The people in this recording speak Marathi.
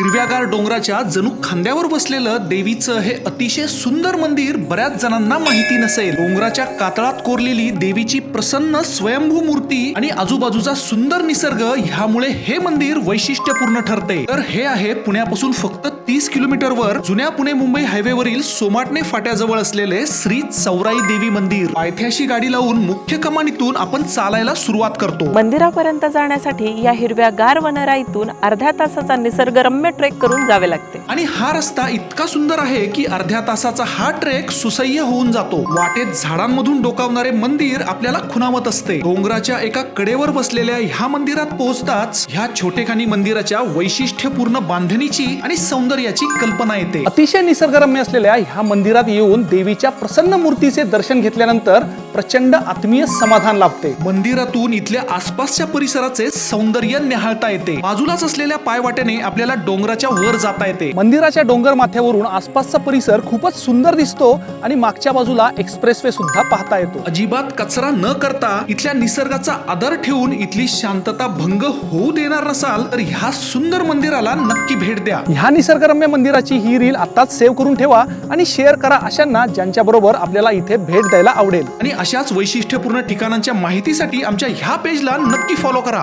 हिरव्यागार डोंगराच्या जणू खांद्यावर बसलेलं देवीचं हे अतिशय सुंदर मंदिर बऱ्याच जणांना माहिती नसेल. डोंगराच्या कातळात कोरलेली देवीची प्रसन्न स्वयंभू मूर्ती आणि आजूबाजूचा सुंदर निसर्ग ह्यामुळे हे मंदिर वैशिष्ट्यपूर्ण ठरते. तर हे आहे पुण्यापासून फक्त तीस किलोमीटरवर जुन्या पुणे मुंबई हायवेवरील सोमाटणे फाट्याजवळ असलेले श्री चौराई देवी मंदिर. पायथ्याशी गाडी लावून मुख्य कमानीतून आपण चालायला सुरुवात करतो. मंदिरापर्यंत जाण्यासाठी या हिरव्या गार वनराईतून अर्ध्या तासाचा निसर्गरम्य ट्रेक करून जावे लागते. आणि हा रस्ता इतका सुंदर आहे की अर्ध्या तासाचा हा ट्रेक सुसह्य होऊन जातो. वाटेत झाडांमधून डोकावणारे मंदिर आपल्याला खुणावत असते. डोंगराच्या एका कडेवर बसलेल्या ह्या मंदिरात पोहोचताच ह्या छोटेखानी मंदिराच्या वैशिष्ट्यपूर्ण बांधणीची आणि सौंदर्याची कल्पना येते. अतिशय निसर्गरम्य असलेल्या ह्या मंदिरात येऊन देवीच्या प्रसन्न मूर्तीचे दर्शन घेतल्यानंतर प्रचंड आत्मीय समाधान लाभते. मंदिरातून इथल्या आसपासच्या परिसराचे सौंदर्य निहाळता येते. बाजूलाच असलेल्या पायवाट्याने आपल्याला डोंगराच्या वर जाता येते. मंदिराच्या डोंगर माथ्यावरून आसपासचा परिसर खूपच सुंदर दिसतो आणि मागच्या बाजूला एक्सप्रेसवे सुद्धा पाहता येतो. अजिबात कचरा न करता इथल्या निसर्गाचा आदर ठेवून इथली शांतता भंग होऊ देणार नसाल तर ह्या सुंदर मंदिराला नक्की भेट द्या. ह्या निसर्गरम्य मंदिराची ही रील आताच सेव्ह करून ठेवा आणि शेअर करा अशांना ज्यांच्या बरोबर आपल्याला इथे भेट द्यायला आवडेल. आणि अशाच वैशिष्ट्यपूर्ण ठिकाणांच्या माहितीसाठी आमच्या ह्या पेजला नक्की फॉलो करा.